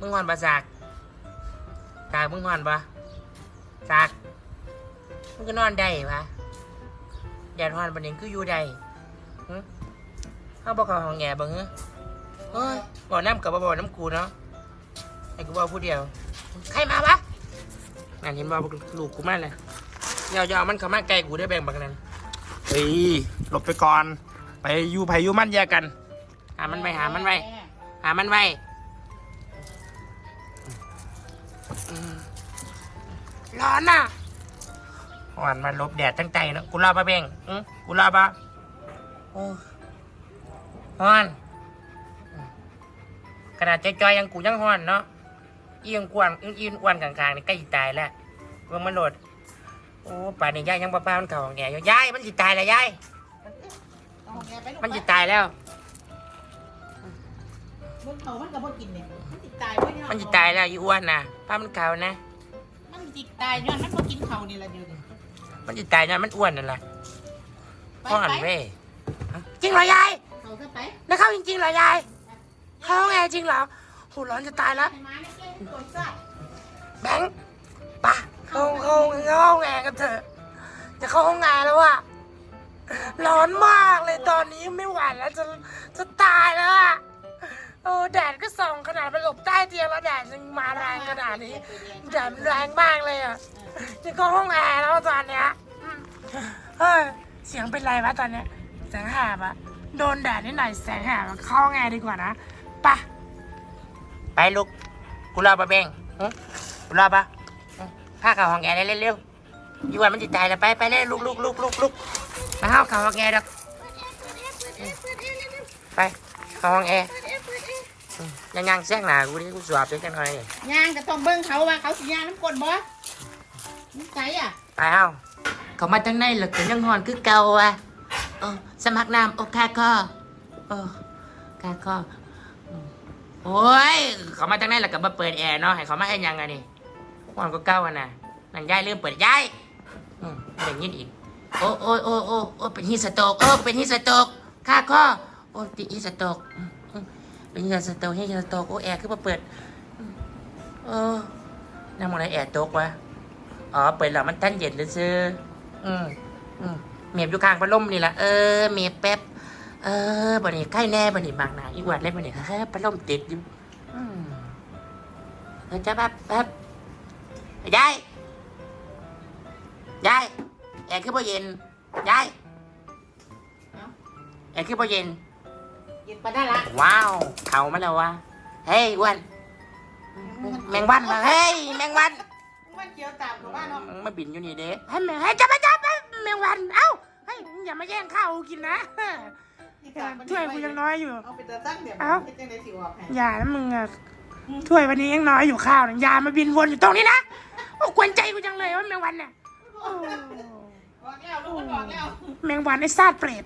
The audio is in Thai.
มึงหอนปะสากสากมึงหอนปะสากมึงก็นอนได้ปะแดดหอนปะเนี่ยคืออยู่ได้หึเขาบอกเขาห้องแง่บังเหรอเฮ้ยบอกน้ำกับบอกน้ำกูเนาะไอ้กูบอกผู้เดียว ใครมาวะนั่นเห็นบอกลูกกูมาเลยยาวๆมันเข้ามาใกล้กูได้แบ่งบักนั้นเฮ้ยหลบไปก่อน ไปอยู่ไผอยู่มันแยกกัน หามันไปหามันไปหามันไว้อืม ร้อนน่ะหวานมาลบแดดตั้งใจเนอะกูรอปะเบงอืมกูรอปะโอ้ฮ้อนอืมขนาดจอยๆยังกูยังฮ้อนเนาะอียังกวนอีอีนอ้วนกลางๆนี่ใกล้สิตายแล้วเบิ่งมันโหลดโอ้ป่านนี้ยายยังป้าป้ามันเข่าของแกอยู่ยายมันสิตายแล้วยายเอาแกไปลูกมันสิตายแล้ว มันเขามันก็บ่กินเนี่ยมันสิตายบ่เนี่ยมันสิตายแล้วอีอ้วนนะป้ามันเข่านะ มันสิตายย้อนมันบ่กินเขานี่ล่ะเดี๋ยวนี้มันจะตายนะมันอ้วนนั่นแหละไปพ่อหันไปเว้ยจริงเหรอยายเขาซะไปแล้วเข้าจริงๆเหรอยายเข้าไงจริงเหรอโหร้อนจะตายแล้ว ให้มาเนี่ยเก้ตัวซะแบงค์ป่ะเข้าเข้าเข้าไงกันเถอะจะเข้าห้องงานแล้วอะร้อนมากเลยตอนนี้ไม่ไหวแล้วจะจะตายแล้วอะ โอ้แดดก็ส่องขนาดมันหลบใต้เตียงแล้วแดดยังมาแรงขนาดนี้แดดมันแรงมากเลยอะจะเข้าห้องแอร์แล้วตอนเนี้ยอืมเฮ้ยเสียงเป็นไรวะตอนเนี้ยแสงแหบอะโดนแดดนิดหน่อยแสงแหบมันเข้าห้องแอร์ดีกว่านะไปะไปลูกกูรอปะเบงหึกูรอปะหึพาเข้าห้องแอร์ได้เร็วๆอยู่วันมันจิตใจแล้วไปไปเลยลูกลูกลูกลูกลูกมาเข้าเข้าห้องแอร์ดอกไปเข้าห้องแอร์อืม ยังยังแซงหนากูดิกูสวบเจังหน่อยย่างก็ต้องเบิ่งเขาว่าเขาสิย่างน้ำกลบ่นิสัยอะไปเอาเขามาตั้งในหลักแต่ยังหอนคือเก่าอะเออสมัครน้ำโอคาคอเออคาคออืมโอ้ยเขามาตั้งในหลักกับมาเปิดแอร์เนาะให้เขามาให้ยังไงนี่หอนก็เก่าอะนะนั่นยายลืมเปิดยายอืมเป็นยินอีกโอ้โอ้โอ้โอ้โอ้เป็นฮีสโตกโอ้เป็นฮีสโตกคาคอโอ้ติดฮีสโตกอืมอืม เป็นฮีสโตกฮีสโตกโอ้แอร์คือมาเปิด เออนั่งมองไหนแอร์ตกวะอ๋อเปิดแล้วมันท่านเย็นเลยซื้ออืมอืมเมียบอยู่ข้างพัดลมนี่แหละเออเมียแป๊บเออบันนี้ใกล้แน่บันนี้บางนาอีกวัดเล่นบันนี้เฮ้พัดลมติดอยู่อืมเออจะแป๊บแป๊บยายยายแอร์คือบ่เย็นยายแอร์คือบ่เย็น เย็นปานได้ละว้าว เขามาแล้ววะ เฮ้ยอ้วันแมงวันมาเฮ้ยแมงวันมันเกี่ยวตามกับว่าเนาะมาบินอยู่นี่เด้ให้แม่ให้จับมาจับมาแมงวัน เอ้าเฮ้ยอย่ามาแย่งข้าวกูกินนะช่วยกูยังน้อยอยู่ เอาไปตะตั้งเดี๋ยวเอ้าเฮ็ดจังได๋สิออกให้อย่านะมึงอะช่วยวันนี้ยังน้อยอยู่ข้าวนะอย่ามาบินวนอยู่ตรงนี้นะโอ้กวนใจกูจังเลยว่าแมงวันเนี่ยโอ้ออกแล้วลูกมันออกแล้วแมงวันไอ้ซาดเปรต